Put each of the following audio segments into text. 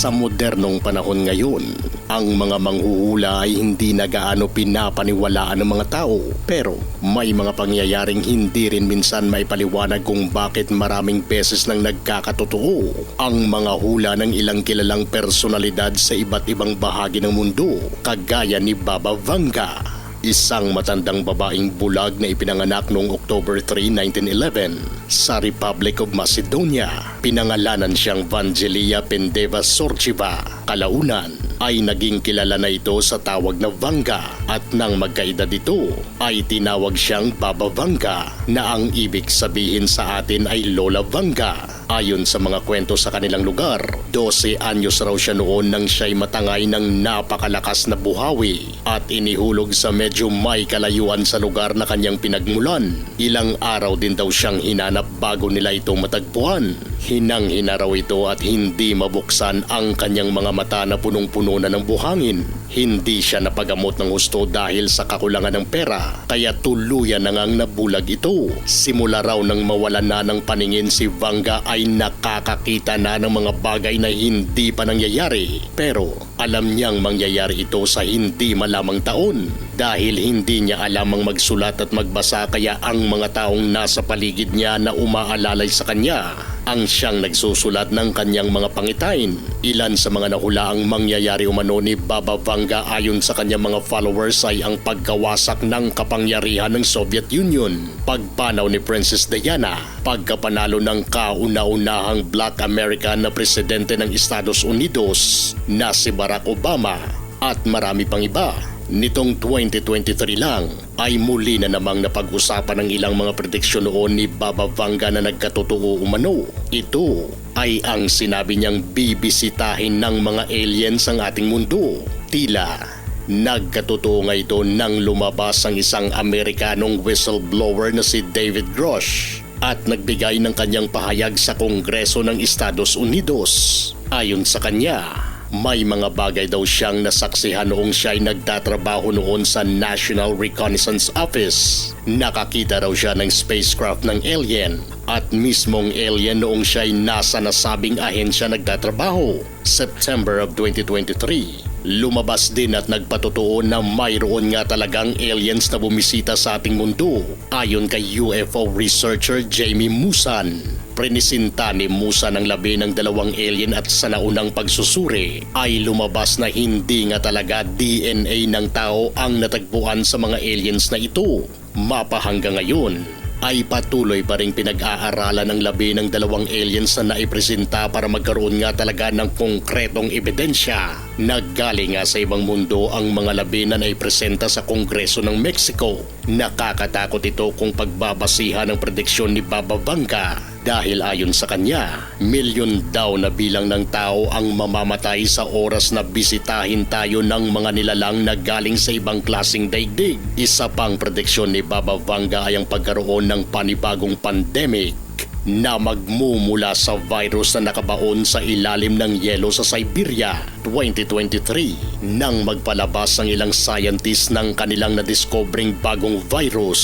Sa modernong panahon ngayon, ang mga manghuhula ay hindi na gaano pinapaniwalaan ng mga tao. Pero may mga pangyayaring hindi rin minsan maipaliwanag kung bakit maraming beses nang nagkakatotoo ang mga hula ng ilang kilalang personalidad sa iba't ibang bahagi ng mundo, kagaya ni Baba Vanga. Isang matandang babaeng bulag na ipinanganak noong October 3, 1911 sa Republic of Macedonia. Pinangalanan siyang Vangelia Pendeva Sorchiva. Kalaunan ay naging kilala na ito sa tawag na Vanga at nang magkaedad ito ay tinawag siyang Baba Vanga na ang ibig sabihin sa atin ay Lola Vanga. Ayon sa mga kwento sa kanilang lugar, 12 anyos raw siya noon nang siya'y matangay ng napakalakas na buhawi at inihulog sa medyo may kalayuan sa lugar na kanyang pinagmulan. Ilang araw din daw siyang hinanap bago nila ito matagpuan. Hinang hinaraw ito at hindi mabuksan ang kanyang mga mata na punong-puno na ng buhangin. Hindi siya napagamot ng husto dahil sa kakulangan ng pera, kaya tuluyan na ngang nabulag ito. Simula raw nang mawalan na ng paningin si Vanga ay nakakakita na ng mga bagay na hindi pa nangyayari. Pero alam niyang mangyayari ito sa hindi malamang taon dahil hindi niya alam ang magsulat at magbasa kaya ang mga taong nasa paligid niya na umaalalay sa kanya ang siyang nagsusulat ng kanyang mga pangitain. Ilan sa mga nahulaang mangyayari umano ni Baba Vanga ayon sa kanyang mga followers ay ang pagkawasak ng kapangyarihan ng Soviet Union, pagpanaw ni Princess Diana, pagkapanalo ng kauna-unahang Black American na presidente ng Estados Unidos na si Barack Obama at marami pang iba. Nitong 2023 lang ay muli na namang napag-usapan ng ilang mga prediksyon noon ni Baba Vanga na nagkatotoo umano. Ito ay ang sinabi niyang bibisitahin ng mga aliens ang ating mundo. Tila Nagkatotoo nga ito nang lumabas ang isang Amerikanong whistleblower na si David Grosh at nagbigay ng kanyang pahayag sa Kongreso ng Estados Unidos. Ayon sa kanya, may mga bagay daw siyang nasaksihan noong siya ay nagtatrabaho noon sa National Reconnaissance Office. Nakakita raw siya ng spacecraft ng alien at mismong alien noong siya ay nasa nasabing ahensya nagtatrabaho. September of 2023. Lumabas din at nagpatotoo na mayroon nga talagang aliens na bumisita sa ating mundo ayon kay UFO researcher Jamie Musan. Prinisinta ni Musan ang labi ng dalawang alien at sa naunang pagsusuri ay lumabas na hindi nga talaga DNA ng tao ang natagpuan sa mga aliens na ito. Mapa hanggang ngayon ay patuloy pa rin pinag-aaralan ng labi ng dalawang aliens na naipresenta para magkaroon nga talaga ng konkretong ebidensya. Naggaling nga sa ibang mundo ang mga labi na naipresenta sa Kongreso ng Mexico. Nakakatakot ito kung pagbabasihan ng prediksyon ni Baba Vanga dahil ayon sa kanya, milyon daw na bilang ng tao ang mamamatay sa oras na bisitahin tayo ng mga nilalang na galing sa ibang klasing daigdig. Isa pang prediksyon ni Baba Vanga ay ang pagkaroon ng panibagong pandemic na magmumula sa virus na nakabaon sa ilalim ng yelo sa Siberia 2023 nang magpalabas ang ilang scientists ng kanilang nadiskobring bagong virus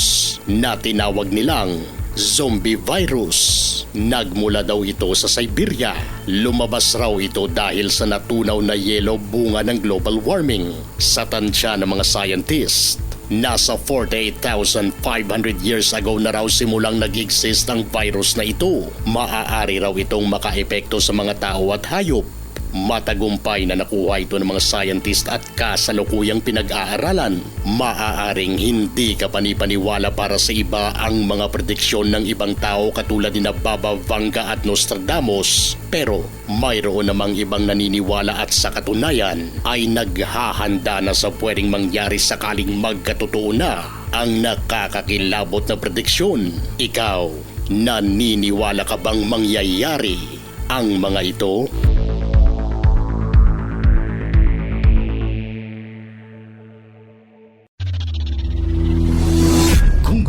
na tinawag nilang zombie virus. Nagmula daw ito sa Siberia. Lumabas raw ito dahil sa natunaw na yelo bunga ng global warming. Sa tansya ng mga scientist, Nasa 48,500 years ago na raw simulang nag-exist ang virus na ito. Maaari raw itong makaepekto sa mga tao at hayop. Matagumpay na nakuha ito ng mga scientist at kasalukuyang pinag-aaralan. Maaaring hindi ka panipaniwala para sa iba ang mga prediksyon ng ibang tao katulad ni Baba Vanga at Nostradamus. Pero mayroon namang ibang naniniwala at sa katunayan ay naghahanda na sa pwedeng mangyari sakaling magkatotoo na ang nakakakilabot na prediksyon. Ikaw, naniniwala ka bang mangyayari ang mga ito?